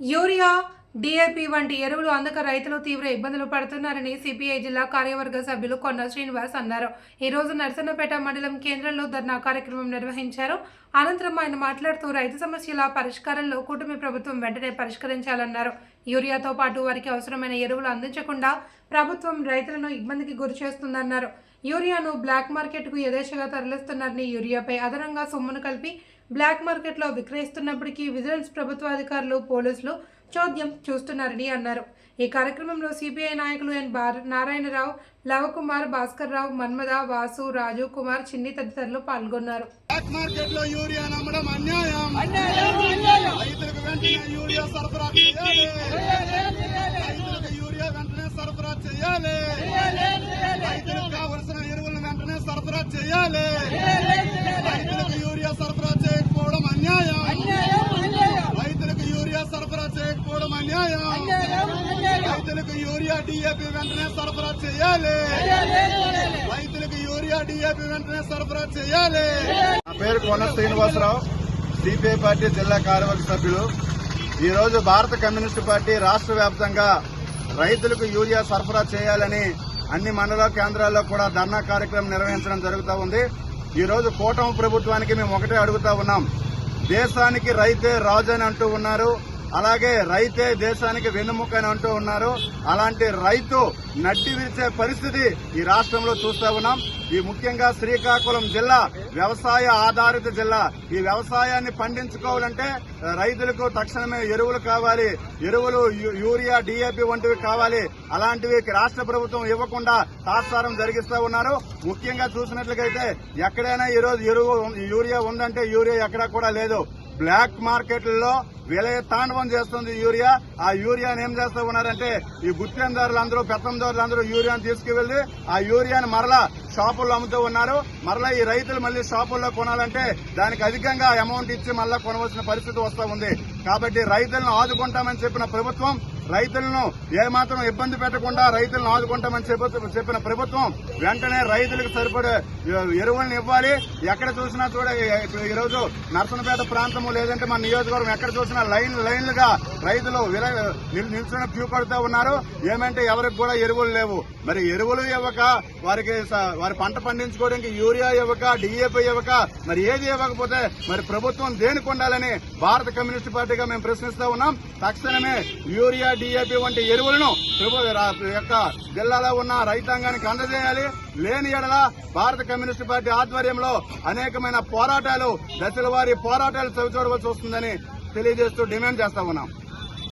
Urea DAP వంటి ఎరువులు అందక రైతులు తీవ్ర ఇబ్బందులు పడుతున్నారని సిపిఐ జిల్లా కార్యవర్గ సభ్యులు కొండ శ్రీనివాస్ అన్నారు. ఈరోజు నర్సన్నపేట నరసన్నపేట మండలం కేంద్రంలో ధర్నా కార్యక్రమం నిర్వహించారు. అనంతరం ఆయన మాట్లాడుతూ రైతు సమస్యల పరిష్కారంలో కూటమి ప్రభుత్వం వెంటనే పరిష్కరించాలన్నారు. యూరియాతో పాటు వారికి అవసరమైన ఎరువులు అందించకుండా ప్రభుత్వం రైతులను ఇబ్బందికి గురి చేస్తుందన్నారు. యూరియాను బ్లాక్ మార్కెట్కు యథేచ్ఛగా తరలిస్తున్నారని యూరియాపై అదనంగా సొమ్మును కలిపి బ్లాక్ మార్కెట్లో విక్రయిస్తున్నప్పటికీ విజిలెన్స్ ప్రభుత్వ అధికారులు పోలీసులు చోద్యం చూస్తున్నారని అన్నారు. ఈ కార్యక్రమంలో సిపిఐ నాయకులు ఎన్ నారాయణరావు లవకుమార్ భాస్కర్ రావు మన్మద వాసు రాజు కుమార్ చిన్ని తదితరులు పాల్గొన్నారు. బ్లాక్ మార్కెట్లో యూరియా నమ్మడం అన్యాయం. రైతులకు వెంటనే యూరియా సరఫరా చేయాలి. రైతులకు యూరియా వెంటనే సరఫరా చేయాలి రైతులకు కావలసిన ఎరువులను వెంటనే సరఫరా చేయాలి రైతులకు యూరియా సరఫరా చేయకపోవడం అన్యాయం రైతులకు యూరియా సరఫరా చేయకపోవడం అన్యాయం రైతులకు యూరియా డిఏపి వెంటనే సరఫరా చేయాలి. రైతులకు యూరియా డిఏపి వెంటనే సరఫరా చేయాలి. నా పేరు కొన శ్రీనివాసరావు సిపిఐ పార్టీ జిల్లా కార్యవర్గ సభ్యులు. ఈరోజు భారత కమ్యూనిస్టు పార్టీ రాష్ట్ర వ్యాప్తంగా రైతులకు యూరియా సరఫరా చేయాలని అన్ని మండల కేంద్రాల్లో కూడా ధర్నా కార్యక్రమం నిర్వహించడం జరుగుతూ ఉంది. ఈరోజు కూటమి ప్రభుత్వానికి మేము ఒకటే అడుగుతా ఉన్నాం. దేశానికి రైతే రాజు అని అంటూ ఉన్నారు. అలాగే రైతే దేశానికి వెన్నుముక అని అంటూ ఉన్నారు. అలాంటి రైతు నడ్డి విరిచే పరిస్థితి ఈ రాష్ట్రంలో చూస్తా ఉన్నాం. ఈ ముఖ్యంగా శ్రీకాకుళం జిల్లా వ్యవసాయ ఆధారిత జిల్లా. ఈ వ్యవసాయాన్ని పండించుకోవాలంటే రైతులకు తక్షణమే ఎరువులు కావాలి. ఎరువులు యూరియా డిఏపి వంటివి కావాలి. అలాంటివి రాష్ట్ర ప్రభుత్వం ఇవ్వకుండా తాత్సారం జరిగిస్తూ ఉన్నారు. ముఖ్యంగా చూసినట్లయితే ఎక్కడైనా ఈ రోజు ఎరువు యూరియా ఉందంటే యూరియా ఎక్కడా కూడా లేదు. బ్లాక్ మార్కెట్లలో విలయ తాండవం చేస్తుంది యూరియా. ఆ యూరియాని ఏం చేస్తూ ఉన్నారంటే ఈ గుత్తేందారులందరూ పెత్తందారులందరూ యూరియాను యూరియాని తీసుకువెళ్ళి ఆ యూరియాని మరలా షాపుల్లో అమ్ముతూ ఉన్నారు. మరలా ఈ రైతులు మళ్ళీ షాపుల్లో కొనాలంటే దానికి అధికంగా అమౌంట్ ఇచ్చి మళ్ళా కొనవలసిన పరిస్థితి వస్తూ ఉంది. కాబట్టి రైతులను ఆదుకుంటామని చెప్పిన ప్రభుత్వం రైతులను ఏమాత్రం ఇబ్బంది పెట్టకుండా రైతులను ఆదుకుంటామని చెప్ప- చెప్పిన ప్రభుత్వం వెంటనే రైతులకు సరిపడే ఎరువులను ఇవ్వాలి. ఎక్కడ చూసినా చూడ ఈ రోజు నర్సనపేట ప్రాంతము లేదంటే మన నియోజకవర్గం ఎక్కడ చూసినా లైన్ లైన్లుగా రైతులు నిల్చున్న క్యూ పడుతూ ఉన్నారు. ఏమంటే ఎవరికి కూడా ఎరువులు లేవు. మరి ఎరువులు ఇవ్వక వారికి స- వారి పంట పండించుకోవడానికి యూరియా ఇవ్వక డిఏపి ఇవ్వక మరి ఏది ఇవ్వకపోతే మరి ప్రభుత్వం దేనికి ఉండాలని భారత కమ్యూనిస్ట్ పార్టీగా మేము ప్రశ్నిస్తా ఉన్నాం. తక్షణమే యూరియా డిఏపి వంటి ఎరువులను యొక్క జిల్లాలో ఉన్న రైతాంగానికి అందజేయాలి. లేని ఎడల భారత కమ్యూనిస్ట్ పార్టీ ఆధ్వర్యంలో అనేకమైన పోరాటాలు దశల వారి పోరాటాలు చవిచూడవలసి వస్తుందని తెలియజేస్తూ డిమాండ్ చేస్తా ఉన్నాం.